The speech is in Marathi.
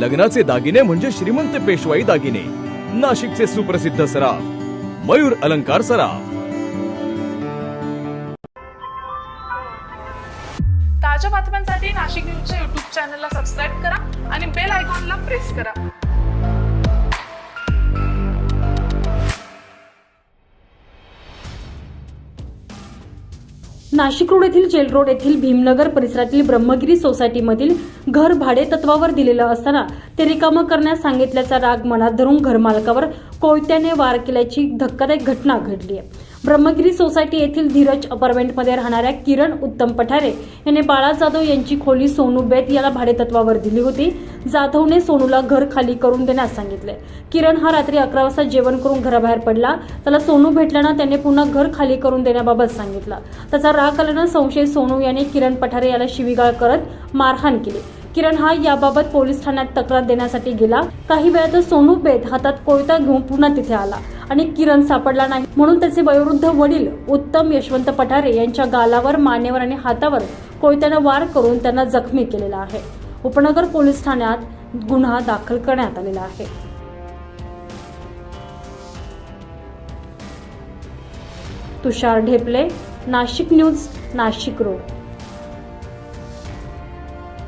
लग्नाचे दागिने म्हणजे श्रीमंत पेशवाई दागिने. नाशिकचे सुप्रसिद्ध सराफ मयूर अलंकार सराफ. ताज्या बातम्यांसाठी नाशिक न्यूजच्या युट्यूब चॅनलला सबस्क्राईब करा आणि बेल आयकॉनला प्रेस करा. नाशिक रोड येथील जेल रोड येथील भीमनगर परिसरातील ब्रह्मगिरी सोसायटीमधील घर भाडे तत्वावर दिलेलं असताना ते रिकामं करण्यास सांगितल्याचा राग मनात धरून घरमालकावर कोयत्याने वार केल्याची धक्कादायक घटना घडली आहे. ब्रह्मगिरी सोसायटी येथील धीरज अपार्टमेंटमध्ये राहणाऱ्या किरण उत्तम पठारे याने बाळा जाधव यांची खोली सोनू बेत याला भाडेतत्वावर दिली होती. जाधवने सोनूला घर खाली करून देण्यास सांगितले. किरण हा रात्री अकरा वाजता जेवण करून घराबाहेर पडला. त्याला सोनू भेटल्यानं त्याने पुन्हा घर खाली करून देण्याबाबत सांगितलं. त्याचा राग आल्यानं संशय सोनू याने किरण पठारे याला शिवीगाळ करत मारहाण केली. किरण हा याबाबत पोलीस ठाण्यात तक्रार देण्यासाठी गेला. काही वेळातच सोनू बेत हातात कोयता घेऊन पुन्हा तिथे आला आणि किरण सापडला नाही. म्हणून त्याचे वयोवृद्ध वडील उत्तम यशवंत पठारे यांच्या गालावर मानेवर आणि हातावर कोयत्यानं वार करून त्यांना जखमी केलेला आहे. उपनगर पोलीस ठाण्यात गुन्हा दाखल करण्यात आलेला आहे. Tushar Dhepale Nashik news Nashik road.